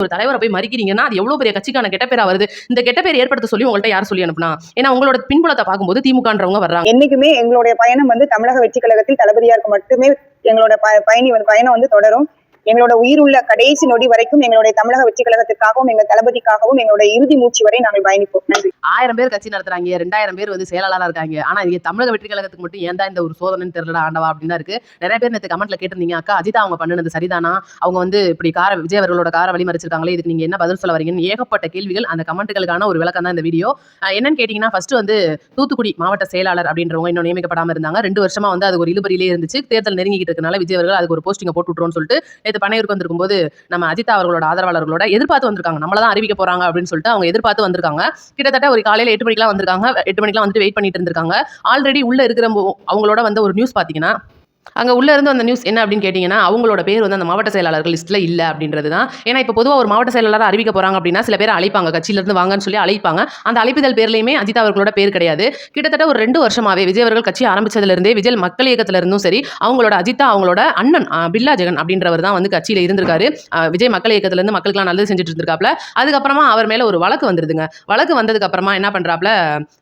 ஒரு தலைவரை போய் மறிக்கிறீங்கன்னா அது எவ்வளோ பெரிய கட்சிக்கான கெட்ட பேரா வருது? இந்த கெட்ட பேர் ஏற்படுத்த சொல்லி உங்கள்ட்ட யார் சொல்லி அனுப்புனா? ஏன்னா உங்களோட பின்புலத்தை பார்க்கும்போது திமுகன்றவங்க வர்றாங்க. என்னைக்குமே எங்களுடைய பயணம் வந்து தமிழக வெற்றி கழகத்தில் தளபதியாருக்கு மட்டுமே எங்களோட ப- பயணி வந்து பயணம் வந்து தொடரும். எங்களோட உயிர் உள்ள கடைசி நொடி வரைக்கும் எங்களுடைய தமிழக வெற்றி கழகத்திற்காகவும் எங்கள் தளபதிக்காகவும் எங்களுடைய இறுதி மூச்சு வரை நாங்கள் பயணிப்போம். நன்றி. ஆயிரம் பேர் கட்சி நடத்துறாங்க. ரெண்டாயிரம் பேர் வந்து செயலாளரா இருக்காங்க. ஆனா இங்க தமிழக வெற்றி கழகத்துக்கு மட்டும் ஏன் தான் இந்த ஒரு சோதனைன்னு தெரியல ஆண்டவா அப்படின்னு இருக்கு. நிறைய பேர் நேற்று கமெண்ட்ல கேட்டிருந்தீங்க அக்கா அஜிதா அவங்க பண்ணுனது சரிதானா? அவங்க வந்து இப்படி கார விஜய் அவர்களோட கார வழிமறிச்சிருக்காங்களே இதுக்கு நீங்க என்ன பதில் சொல்ல வரீங்கன்னு ஏகப்பட்ட கேள்விகள் அந்த கமெண்ட்டுகளுக்கான ஒரு விளக்கம் தான் இந்த வீடியோ. என்னன்னு கேட்டீங்கன்னா ஃபர்ஸ்ட் வந்து தூத்துக்குடி மாவட்ட செயலாளர் அப்படின்றவங்க இன்னும் நியமிக்கப்படாம இருந்தாங்க. ரெண்டு வருஷமா வந்து அது ஒரு இழுபறியிலே இருந்துச்சு. தேர்தல் நெருங்கிட்டு இருக்கனால விஜய் அவர்கள் அதுக்கு ஒரு போஸ்டிங் போட்டு விட்டுருவோம்னு சொல்லிட்டு நேற்று பனையூருக்கு வந்திருக்கும் போது நம்ம அஜிதா அவர்களோட ஆதரவாளர்களோட எதிர்பார்த்து வந்திருக்காங்க. நம்மள தான் அறிவிக்க போறாங்க அப்படின்னு சொல்லிட்டு அவங்க எதிர்பார்த்து வந்திருக்காங்க. கிட்டத்தட்ட ஒரு காலையில் எட்டு மணிக்கெல்லாம் வந்திருக்காங்க. எட்டு மணிக்கெல்லாம் வந்துட்டு வெயிட் பண்ணிட்டு இருந்திருக்காங்க. ஆல்ரெடி உள்ள இருக்கிற அவங்களோட வந்து ஒரு நியூஸ் பார்த்தீங்கன்னா அங்கே உள்ள இருந்து அந்த நியூஸ் என்ன அப்படின்னு கேட்டிங்கன்னா அவங்களோட பேர் வந்து அந்த மாவட்ட செயலாளர்கள் லிஸ்ட்டில் இல்லை அப்படின்றது தான் ஏன்னா இப்போ பொதுவாக ஒரு மாவட்ட செயலாளர் அறிவிக்க போகிறாங்க அப்படின்னா சில பேர் அழைப்பாங்க. கட்சியிலேருந்து வாங்கன்னு சொல்லி அழைப்பாங்க. அந்த அழைப்புதல் பேர்லையுமே அஜிதா அவர்களோட பேர் கிடையாது. கிட்டத்தட்ட ஒரு ரெண்டு வருஷமாவே விஜய் அவர்கள் கட்சி ஆரம்பித்ததுலேருந்தே விஜய் மக்கள் இயக்கத்துல இருந்தும் சரி அவங்களோட அஜிதா அவங்களோட அண்ணன் பில்லா ஜெகன் அப்படின்றவர் தான் வந்து கட்சியில் இருந்திருக்காரு. விஜய் மக்கள் இயக்கத்திலேருந்து மக்களுக்குலாம் நல்லது செஞ்சுட்டு இருந்திருக்காப்ல அதுக்கப்புறமா அவர் மேலே ஒரு வழக்கு வந்துருதுங்க. வழக்கு வந்ததுக்கு அப்புறமா என்ன பண்ணுறாப்ல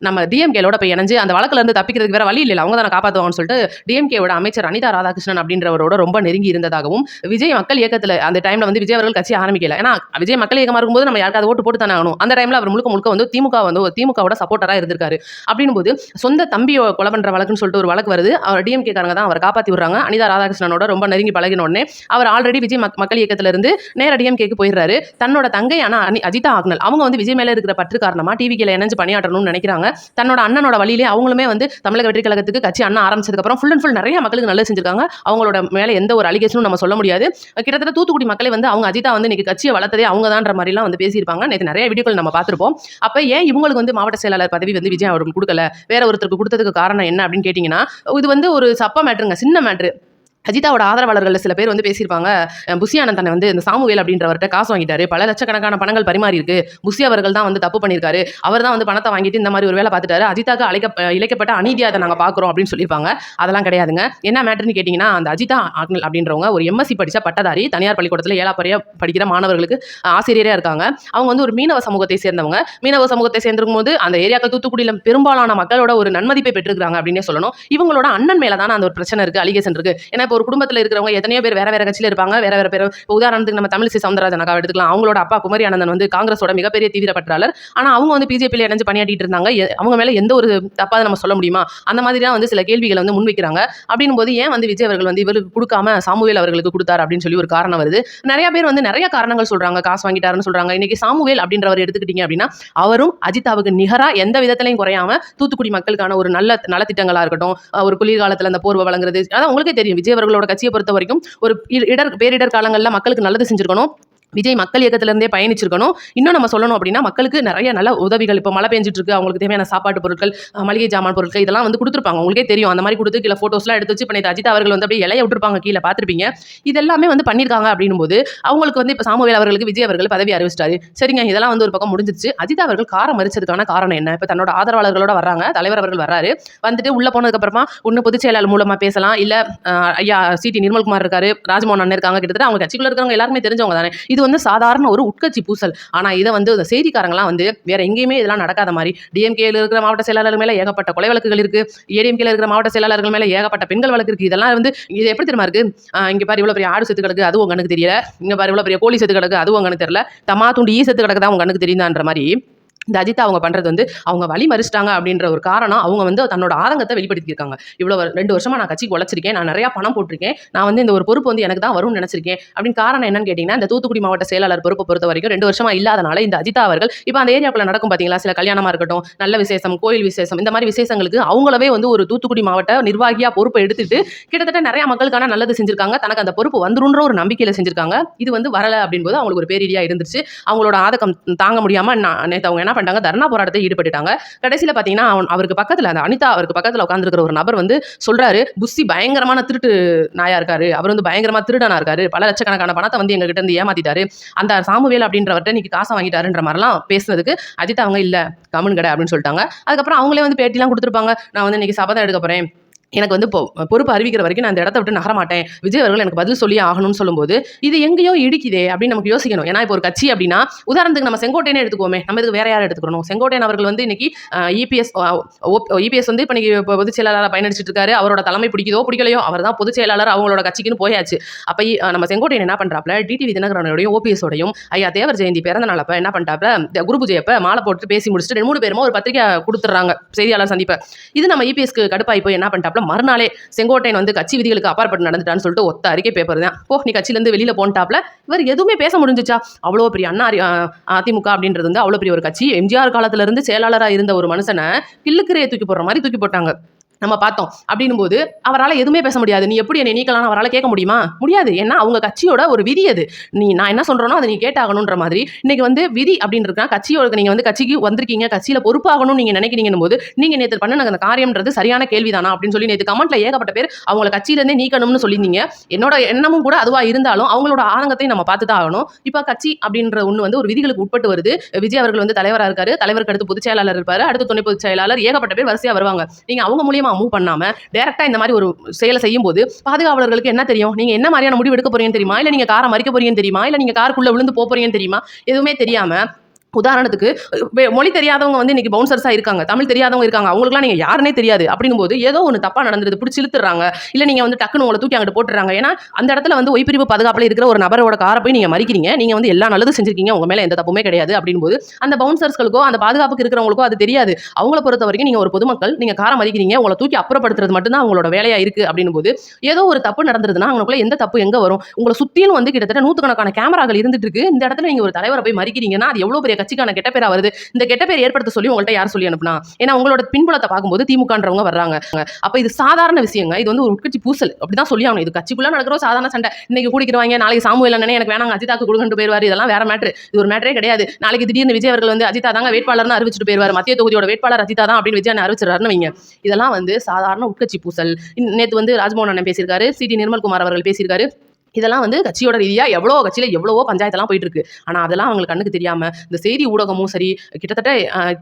நம்ம டிஎம்கேலோட போய் இணைஞ்சு அந்த வழக்குலேருந்து தப்பிக்கிறதுக்கு வேற வழி இல்லை அவங்க தானே காப்பாற்றுவாங்கன்னு சொல்லிட்டு டிஎம்கேவோட அமைச்சர் அனிதா ராதாகிருஷ்ணன் அப்படின்றவரோட ரொம்ப நெருங்கி இருந்ததாகவும் விஜய் மக்கள் இயக்கத்தில் அந்த டைம்ல வந்து விஜய் அவர்கள் கட்சி ஆரம்பிக்கல. ஏன்னா விஜய் மக்கள் இயக்கமாக இருக்கும்போது நம்ம யாருக்காவது ஓட்டு போட்டு தானே ஆகணும். அந்த டைம்ல அவர் முழுக்க முழுக்க வந்து திமுக வந்து ஒரு திமுகவோட சப்போர்ட்டராக இருந்திருக்காரு. அப்படின்போது போது சொந்த தம்பியை கொலை பண்ற வழக்குன்னு சொல்லிட்டு ஒரு வழக்கு வருது. அவர் டிஎம்கே காரங்க தான் அவர் காப்பாத்தி விடுறாங்க. அனிதா ராதாகிருஷ்ணனோட ரொம்ப நெருங்கி பழகின உடனே அவர் ஆல்ரெடி விஜய் மக்கள் இயக்கத்திலிருந்து நேர டிஎம்கேக்கு போயிடுறாரு. தன்னோட தங்கையான அனி- அஜிதா ஆக்னல் அவங்க வந்து விஜய் மேல இருக்கிற பற்று காரணமா டிவிக்கில் இணைஞ்சு பணியாற்றணும்னு நினைக்கிறாங்க. தன்னோட அண்ணனோட வழியிலே அவங்களுமே வந்து தமிழக வெற்றி கழகத்துக்கு கட்சி அண்ணா ஆரம்பிச்சதுக்கு அப்புறம் ஃபுல் அண்ட் ஃபுல் நிறைய மக்களுக்கு நல்லது செஞ்சிருக்காங்க. அவங்களோட மேலே எந்த ஒரு அலிகேஷனும் நம்ம சொல்ல முடியாது. கிட்டத்தட்ட தூத்துக்குடி மக்களை வந்து அவங்க அஜிதா வந்து இன்னைக்கு கட்சியை வளர்த்ததே அவங்க தான்ற மாதிரிலாம் வந்து பேசியிருப்பாங்க. நேற்று நிறைய வீடியோக்கள் நம்ம பார்த்துருப்போம். அப்போ ஏன் இவங்களுக்கு வந்து மாவட்ட செயலாளர் பதவி வந்து விஜய் அவர்கள் கொடுக்கல? வேற ஒருத்தருக்கு கொடுத்ததுக்கு காரணம் என்ன அப்படின்னு கேட்டிங்கன்னா இது வந்து ஒரு சப்ப மேட்ருங்க சின்ன மேட்ரு அஜிதாவோட ஆதரவாளர்கள் சில பேர் வந்து பேசியிருப்பாங்க அஹ் வந்து இந்த சாமுவேல் அப்படின்றவர்கிட்ட காசு வாங்கிட்டாரு பல லட்சக்கணக்கான பணங்கள் பரிமாறி இருக்கு புசி அவர்கள் தான் வந்து தப்பு பண்ணியிருக்காரு அவர் தான் வந்து பணத்தை வாங்கிட்டு இந்த மாதிரி ஒரு வேலை பார்த்துட்டாரு அஜிதாக்கு அழைக்க இழைக்கப்பட்ட அநீதியாக அதை நாங்கள் பார்க்குறோம் அப்படின்னு சொல்லியிருப்பாங்க. அதெல்லாம் கிடையாதுங்க. என்ன மேட்டர்னு கேட்டிங்கன்னா அந்த அஜிதா ஆக்னல் அப்படின்றவங்க ஒரு எம்எஸ்சி படித்த பட்டதாரி தனியார் பள்ளிக்கூடத்தில் ஏழாப்பறையாக படிக்கிற மாணவர்களுக்கு ஆசிரியராக ஆசிரியரே இருக்காங்க. அவங்க வந்து ஒரு மீனவ சமூகத்தை சேர்ந்தவங்க. மீனவ சமூகத்தை சேர்ந்திருக்கும் போது அந்த ஏரியாக்கள் தூத்துக்குடியில் பெரும்பாலான மக்களோட ஒரு நன்மதிப்பை பெற்றிருக்காங்க அப்படின்னே சொல்லணும். இவங்களோட அண்ணன் மேலே தானே அந்த ஒரு பிரச்சனை இருக்குது அலிகேஷன் இருக்குது ஏன்னா இப்போ ஒரு குடும்பத்தில் இருக்கிறவங்க எத்தனையோ பேர் வேற வேற கட்சியில் இருப்பாங்க வேற வேற பேர். இப்போ உதாரணத்துக்கு நம்ம தமிழிசை சவுந்தரராஜன் அக்கா எடுத்துக்கலாம். அவங்களோட அப்பா குமரி ஆனந்தன் வந்து காங்கிரஸோட மிகப்பெரிய தீவிர பற்றாளர். ஆனால் அவங்க வந்து பிஜேபியில் இணைஞ்சு பணியாட்டிட்டு இருந்தாங்க. அவங்க மேல எந்த ஒரு தப்பாக நம்ம சொல்ல முடியுமா? அந்த மாதிரி தான் வந்து சில கேள்விகளை வந்து முன்வைக்கிறாங்க. அப்படின்னும் போது ஏன் வந்து விஜய் அவர்கள் வந்து இவர் கொடுக்காம சாமுவேல் அவர்களுக்கு கொடுத்தார் அப்படின்னு சொல்லி ஒரு காரணம் வருது. நிறைய பேர் வந்து நிறைய காரணங்கள் சொல்றாங்க. காசு வாங்கிட்டாருன்னு சொல்றாங்க. இன்னைக்கு சாமுவேல் அப்படின்றவர் எடுத்துக்கிட்டீங்க அப்படின்னா அவரும் அஜிதாவுக்கு நிகரா எந்த விதத்திலையும் குறையாம தூத்துக்குடி மக்களுக்கான ஒரு நல்ல நலத்திட்டங்களா இருக்கட்டும் ஒரு குளிர்காலத்தில் அந்த போர்வை வழங்குறது அதான் உங்களுக்கே தெரியும். விஜய் அவர்களோட கட்சியை பொறுத்த வரைக்கும் ஒரு இடர் பேரிடர் காலங்களில் மக்களுக்கு நல்லது செஞ்சிருக்கணும். விஜய் மக்கள் இயக்கத்திலேருந்தே பயணிச்சிருக்கணும். இன்னும் நம்ம சொல்லணும் அப்படின்னா மக்களுக்கு நிறைய நல்ல உதவிகள் இப்போ மழை பெஞ்சிட்டு இருக்கு அவங்களுக்கு தேவையான சாப்பாட்டு பொருட்கள் மளிகை ஜாமான் பொருட்கள் இதெல்லாம் வந்து கொடுத்துருப்பாங்க. உங்களுக்கே தெரியும். அந்த மாதிரி கொடுத்து கீழே ஃபோட்டோஸ்லாம் எடுத்து வச்சு இப்போ நேற்று அஜித் அவர்கள் வந்து அப்படியே இலைய விட்டுருப்பாங்க கீழே பார்த்துருப்பீங்க. இதெல்லாமே வந்து பண்ணியிருக்காங்க அப்படின்னும் போது அவங்களுக்கு வந்து இப்போ சாமுவேல் அவர்களுக்கு விஜய் அவர்கள் பதவி அறிவிச்சிட்டாரு. சரிங்க இதெல்லாம் வந்து ஒரு பக்கம் முடிஞ்சிருச்சு. அஜித் அவர்கள் காரம் மறிச்சதுக்கான காரணம் என்ன? இப்போ தன்னோட ஆதரவாளர்களோட வர்றாங்க. தலைவர் அவர்கள் வர்றாரு. வந்துட்டு உள்ளே போனதுக்கப்புறமா ஒன்று பொதுச் செயலாளர் மூலமாக பேசலாம். இல்லை ஐயா சிடி நிர்மல்குமார் இருக்காரு. ராஜ்மோகன் அண்ணன் இருக்காங்க. கிட்டத்தட்ட அவங்க கட்சிக்குள்ள இருக்கிறவங்க எல்லாருமே தெரிஞ்சவங்க தானே. இது வந்து சாதாரண ஒரு உட்கட்சி பூசல். ஆனால் இதை வந்து இந்த செய்திக்காரங்களாம் வந்து வேற எங்கேயுமே இதெல்லாம் நடக்காத மாதிரி. டிஎம்கேயில் இருக்கிற மாவட்ட செயலாளர்கள் மேலே ஏகப்பட்ட கொலை வழக்குகள் இருக்கு. ஏடிஎம்கேல இருக்கிற மாவட்ட செயலாளர்கள் மேலே ஏகப்பட்ட பெண்கள் வழக்கு இருக்கு. இதெல்லாம் வந்து இது எப்படி தெரியுமா இருக்கு? இங்கே பாரு இவ்வளவு பெரிய ஆடு செத்து கிடக்கு அதுவும் உங்க கண்ணுக்கு தெரியல. இங்கே பாரு இவ்வளவு பெரிய கோழி செத்து கிடக்கு அதுவும் உங்க கண்ணுக்கு தெரியல. தமா துண்டு ஈ செத்து கிடக்கு தான் உங்க கண்ணுக்கு தெரியுதான்ற மாதிரி இந்த அஜித் அவங்க பண்ணுறது வந்து அவங்க வழி மறிச்சிட்டாங்க அப்படின்ற ஒரு காரணம் அவங்க வந்து தன்னோட ஆதங்கத்தை வெளிப்படுத்தியிருக்காங்க. இவ்வளோ ரெண்டு வருஷமாக நான் கட்சிக்கு உழைச்சிருக்கேன் நான் நிறையா பணம் போட்டிருக்கேன் நான் வந்து இந்த ஒரு பொறுப்பு வந்து எனக்கு தான் வரும்னு நினச்சிருக்கேன் அப்படின்னு காரணம் என்னன்னு கேட்டிங்கன்னா இந்த தூத்துக்குடி மாவட்ட செயலாளர் பொறுப்பை பொறுத்த வரைக்கும் ரெண்டு வருஷமாக இல்லாதனால இந்த அஜிதா அவர்கள் இப்போ அந்த ஏரியாவில் நடக்கும் பார்த்தீங்களா சில கல்யாணமாக இருக்கட்டும் நல்ல விசேஷம் கோயில் விசேஷம் இந்த மாதிரி விசேஷங்களுக்கு அவங்களவே வந்து ஒரு தூத்துக்குடி மாவட்ட நிர்வாகியாக பொறுப்பை எடுத்துட்டு கிட்டத்தட்ட நிறைய மக்களுக்கான நல்லது செஞ்சிருக்காங்க. தனக்கு அந்த பொறுப்பு வந்துருன்ற ஒரு நம்பிக்கையில் செஞ்சிருக்காங்க. இது வந்து வரலை அப்படின்போது அவங்களுக்கு ஒரு பேரிடியாக இருந்துச்சு அவங்களோட ஆதக்கம் தாங்க முடியாமல் நான் நேற்று அவங்க என்ன பண்ணிட்டாங்க. தர்ணா போராட்டத்தை ஈடுபட்டுட்டாங்க. கடைசியில் பார்த்தீங்கன்னா அவன் அவருக்கு பக்கத்தில் அந்த அனிதா அவருக்கு பக்கத்தில் உட்காந்துருக்கிற ஒரு நபர் வந்து சொல்கிறாரு புஸ்ஸி பயங்கரமான திருட்டு நாயா இருக்காரு. அவர் வந்து பயங்கரமா திருடனா இருக்காரு. பல லட்சக்கணக்கான பணத்தை வந்து எங்ககிட்ட இருந்து ஏமாத்திட்டாரு. அந்த சாமுவேல் அப்படின்றவர்கிட்ட இன்னைக்கு காசை வாங்கிட்டாருன்ற மாதிரிலாம் பேசுனதுக்கு அஜித் அவங்க இல்லை கமன் கடை அப்படின்னு சொல்லிட்டாங்க. அதுக்கப்புறம் அவங்களே வந்து பேட்டிலாம் கொடுத்துருப்பாங்க. நான் வந்து இன்னைக்கு சபதம் எடுக்க போகிறேன் எனக்கு வந்து பொறுப்பு அறிவிக்கிற வரைக்கும் நான் இந்த இடத்த விட்டு நகர மாட்டேன். விஜய் அவர்கள் எனக்கு பதில் சொல்லி ஆகணும்னு சொல்லும்போது இது எங்கேயோ இடிக்குதே அப்படின்னு நமக்கு யோசிக்கணும். ஏன்னா இப்போ ஒரு கட்சி அப்படின்னா உதாரணத்துக்கு நம்ம செங்கோட்டையனே எடுத்துக்கோமே நம்ம இதுக்கு வேற யாரை எடுத்துக்கணும் செங்கோட்டையன் அவர்கள் வந்து இன்னைக்கு இபிஎஸ் இபிஎஸ் வந்து இப்போ இன்னைக்கு இப்போ பொதுச் செயலாளராக பயனடிச்சிட்டு இருக்காரு. அவரோட தலைமை பிடிக்குதோ பிடிக்கலையோ அவர் தான் பொதுச் செயலாளர் அவங்களோட கட்சிக்குன்னு போயாச்சு. அப்போ நம்ம செங்கோட்டையன் என்ன பண்ணுறாப்ல டிடிவி தினகரனோடையும் ஓபிஎஸோடையும் ஐயா தேவர் ஜெயந்தி பிறந்த நாள் என்ன பண்ணிட்டாப்ல குரு பூஜையப்ப மாலை போட்டு பேசி முடிச்சுட்டு ரெண்டு மூணு பேருமா ஒரு பத்திரிக்கை கொடுத்துட்றாங்க செய்தியாளர் சந்திப்பை. இது நம்ம இபிஎஸ்க்கு கடுப்பாய் போய் என்ன பண்ணிட்டாப்ல மறுநாளே செங்கோட்டையன் வந்து கட்சி விதிகளுக்கு அப்பாற்பட்டு நடந்துட்டான்னு சொல்லிட்டு ஒத்த அறிக்கை பேப்பர் தான். போ நீ கட்சியிலேருந்து வெளியில போன்ட்டாப்ல. இவர் எதுவுமே பேச முடிஞ்சுச்சா? அவ்வளோ பெரிய அண்ணா அதிமுக அப்படின்றது வந்து அவ்வளோ பெரிய ஒரு கட்சி. எம்ஜிஆர் காலத்துல இருந்து செயலாளராக இருந்த ஒரு மனுஷனை கில்லுக்கிரையை தூக்கி போடுற மாதிரி தூக்கி போட்டாங்க. நம்ம பார்த்தோம். அப்படின்னும் போது அவரால் எதுவுமே பேச முடியாது. நீ எப்படி என்னை நீக்கலாம் அவரால் கேட்க முடியுமா? முடியாது. ஏன்னா அவங்க கட்சியோட ஒரு விதி அது. நீ நான் என்ன சொல்றேனோ அதை நீ கேட்டாகணுன்ற மாதிரி. இன்னைக்கு வந்து விதி அப்படின்னு இருக்கா கட்சியோட நீங்கள் வந்து கட்சிக்கு வந்திருக்கீங்க. கட்சியில் பொறுப்பாகணும்னு நீங்க நினைக்கிறீங்கன்னு போது நீங்கள் நேற்று பண்ண அந்த காரியம்ன்றது சரியான கேள்விதானா? அப்படின்னு சொல்லி நேற்று கமெண்ட்ல ஏகப்பட்ட பேர் அவங்கள கட்சியிலேருந்தே நீக்கணும்னு சொல்லியிருந்தீங்க. என்னோட எண்ணமும் கூட அதுவாக இருந்தாலும் அவங்களோட ஆதங்கத்தையும் நம்ம பார்த்து தான் ஆகணும். இப்போ கட்சி அப்படின்ற ஒன்று வந்து ஒரு விதிகளுக்கு உட்பட்டு வருது. விஜய் அவர்கள் வந்து தலைவராக இருக்காரு. தலைவருக்கு அடுத்து பொதுச் செயலாளர் இருப்பார். அடுத்து துணை பொதுச் செயலாளர் ஏகப்பட்ட பேர் வரிசையாக வருவாங்க. நீங்க அவங்க மூலியமாக மூலியமா மூவ் பண்ணாம டைரக்டா இந்த மாதிரி ஒரு செயலை செய்யும் போது பாதுகாவலர்களுக்கு என்ன தெரியும்? நீங்க என்ன மாதிரியான முடிவு எடுக்க போறீங்கன்னு தெரியுமா? இல்ல நீங்க காரை மறிக்க போறீங்கன்னு தெரியுமா? இல்ல நீங்க காருக்குள்ளே விழுந்து போகிறீங்கன்னு தெரியுமா? எதுவுமே தெரியாம உதாரணத்துக்கு மொழி தெரியாதவங்க வந்து இன்றைக்கி பவுன்சர்ஸாக இருக்காங்க தமிழ் தெரியாதவங்க இருக்காங்க அவங்களுக்குலாம் நீங்கள் யாருனே தெரியாது. அப்படிங்கும்போது ஏதோ ஒன்று தப்பாக நடந்துருது பிடிச்சி இழுத்துறாங்க இல்லை நீங்கள் வந்து டக்குன்னு உங்களை தூக்கி அங்கிட்டு போட்டுறாங்க ஏன்னா அந்த இடத்துல வந்து ஒய்பிரிவு பாதுகாப்பில் இருக்கிற ஒரு நபரோட காரை போய் நீங்கள் மறிக்கிறீங்க. நீங்கள் வந்து எல்லா நல்லதும் செஞ்சிருக்கீங்க. உங்கள் மேலே எந்த தப்புமே கிடையாது. அப்படின் போது அந்த பவுன்சர்ஸ்களுக்கோ அந்த பாதுகாப்புக்கு இருக்கிறவங்களுக்கோ அது தெரியாது. அவங்கள பொறுத்த வரைக்கும் நீங்கள் ஒரு பொதுமக்கள் நீங்கள் காரை மறிக்கிறீங்க உங்களை தூக்கி அப்புறப்படுத்துறது மட்டும்தான் அவங்களோட வேலையாக இருக்குது அப்படின் போது ஏதோ ஒரு தப்பு நடந்துருதுன்னா அவங்களுக்குள்ள எந்த தப்பு எங்கே வரும்? உங்களை சுற்றிலும் வந்து கிட்டத்தட்ட நூற்றுக்கணக்கான கேமராக்கள் இருந்துட்டு இருக்கு. இந்த இடத்துல நீங்கள் ஒரு தலைவரை போய் மறிக்கிறீங்கன்னா அது எவ்வளோ பெரிய கட்சிக்கான கெட்ட பேரா வருது. இந்த கெட்ட பேர் ஏற்படுத்த சொல்லி உங்கள்கிட்ட யார் சொல்லி அனுப்புனா? ஏன்னா உங்களோட பின்புலத்தை பார்க்கும்போது திமுகன்றவங்க வர்றாங்க. அப்ப இது சாதாரண விஷயங்க. இது வந்து ஒரு உட்கட்சி பூசல். அப்படிதான் சொல்லி ஆகணும். இது கட்சிக்குள்ள நடக்கிற சாதாரண சண்டை. இன்னைக்கு கூடிக்கிறவாங்க நாளைக்கு சாமு இல்லைன்னு எனக்கு வேணாங்க அஜிதாக்கு கொடுங்கட்டு போயிருவாரு. இதெல்லாம் வேற மேட்ரு இது ஒரு மேட்டரே கிடையாது. நாளைக்கு திடீர்னு விஜய் அவர்கள் வந்து அஜிதா தாங்க வேட்பாளர்னு அறிவிச்சிட்டு போயிருவாரு. மத்திய தொகுதியோட வேட்பாளர் அஜிதா தான் அப்படின்னு விஜய் அறிவிச்சிடறாருன்னு வைங்க. இதெல்லாம் வந்து சாதாரண உட்கட்சி பூசல். நேற்று வந்து ராஜ்மோகன் அண்ணன் பேசியிருக்காரு. சிடி நிர்மல்குமார் அவர்கள் பேசியிருக்காரு. இதெல்லாம் வந்து கட்சியோட ரீதியாக எவ்வளோ கட்சியில் எவ்வளவோ பஞ்சாயத்தெல்லாம் போயிட்டு இருக்கு ஆனால் அதெல்லாம் அவங்களுக்கு கண்ணுக்கு தெரியாமல் இந்த செய்தி ஊடகமும் சரி கிட்டத்தட்ட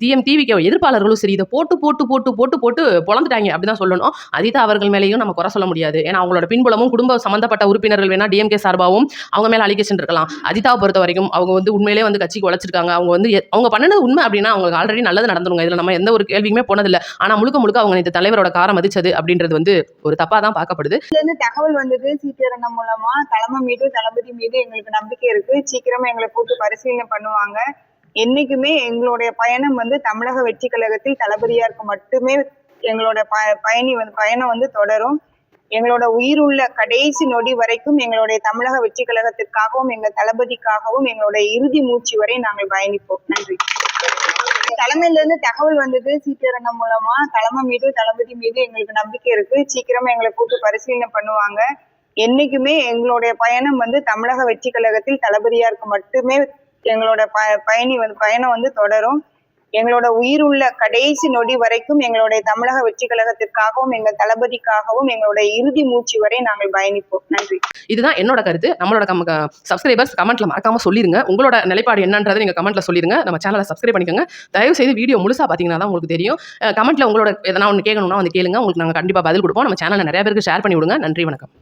டிஎம் டிவிக்கு எதிர்ப்பாளர்களும் சரி இதை போட்டு போட்டு போட்டு போட்டு போட்டு பொழந்துட்டாங்க அப்படிதான் சொல்லணும். அதிதா அவர்கள் மேலேயும் நம்ம குறை சொல்ல முடியாது. ஏன்னா அவங்களோட பின்புலமும் குடும்ப சம்பந்தப்பட்ட உறுப்பினர்கள் வேணா டிஎம்கே சார்பாகவும் அவங்க மேலே அலிகேஷன் இருக்கலாம். அதிதாவை பொறுத்த வரைக்கும் அவங்க வந்து உண்மையிலே வந்து கட்சிக்கு உழைச்சிருக்காங்க. அவங்க வந்து அவங்க பண்ணது உண்மை அப்படின்னா அவங்களுக்கு ஆல்ரெடி நல்லது நடந்துருங்க. இதில் நம்ம எந்த ஒரு கேள்வியுமே போனதில்லை. ஆனால் முழுக்க முழுக்க அவங்க இந்த தலைவரோட காரம் மதிச்சது அப்படின்றது வந்து ஒரு தப்பாக தான் பார்க்கப்படுது. தகவல் வந்தது சீக்கிரம் மூலமா. தலைமை மீது தளபதி மீது எங்களுக்கு நம்பிக்கை இருக்கு. சீக்கிரமா எங்களை கூட்டு பரிசீலனை பண்ணுவாங்க. என்னைக்குமே எங்களுடைய பயணம் வந்து தமிழக வெற்றி கழகத்தில் தளபதியாருக்கு மட்டுமே எங்களோட ப பயணி வந்து பயணம் வந்து தொடரும். எங்களோட உயிர் உள்ள கடைசி நொடி வரைக்கும் எங்களுடைய தமிழக வெற்றி கழகத்திற்காகவும் எங்கள் தளபதிக்காகவும் எங்களுடைய இறுதி மூச்சு வரை நாங்கள் பயணிப்போம். நன்றி. தலைமையில இருந்து தகவல் வந்தது சீக்கிரம் மூலமா. தலைமை மீது தளபதி மீது எங்களுக்கு நம்பிக்கை இருக்கு. சீக்கிரமா எங்களை கூட்டு பரிசீலனை பண்ணுவாங்க. என்னைக்குமே எங்களுடைய பயணம் வந்து தமிழக வெற்றி கழகத்தில் தளபதியாருக்கு மட்டுமே எங்களோட ப பயணி வந்து பயணம் வந்து தொடரும். எங்களோட உயிர் உள்ள கடைசி நொடி வரைக்கும் எங்களுடைய தமிழக வெற்றி கழகத்திற்காகவும் எங்கள் தளபதிக்காகவும் எங்களுடைய இறுதி மூச்சு வரை நாங்கள் பயணிப்போம். நன்றி. இதுதான் என்னோட கருத்து. நம்மளோட கம் சப்ஸ்கிரைபர்ஸ் கமெண்ட்ல மறக்காம சொல்லிருங்க. உங்களோட நிலைப்பாடு என்னன்றதை நீங்க கமெண்ட்ல சொல்லிருங்க. நம்ம சேனலை சப்ஸ்கிரைப் பண்ணிக்கோங்க. தயவு செய்து வீடியோ முழுசா பாத்தீங்கன்னா தான் உங்களுக்கு தெரியும். கமெண்ட்ல உங்களோட எதனா ஒன்று கேட்கணும்னா வந்து கேளுங்க. உங்களுக்கு நாங்கள் கண்டிப்பா பதில் கொடுப்போம். நம்ம சேனலை நிறைய பேருக்கு ஷேர் பண்ணி விடுங்க. நன்றி வணக்கம்.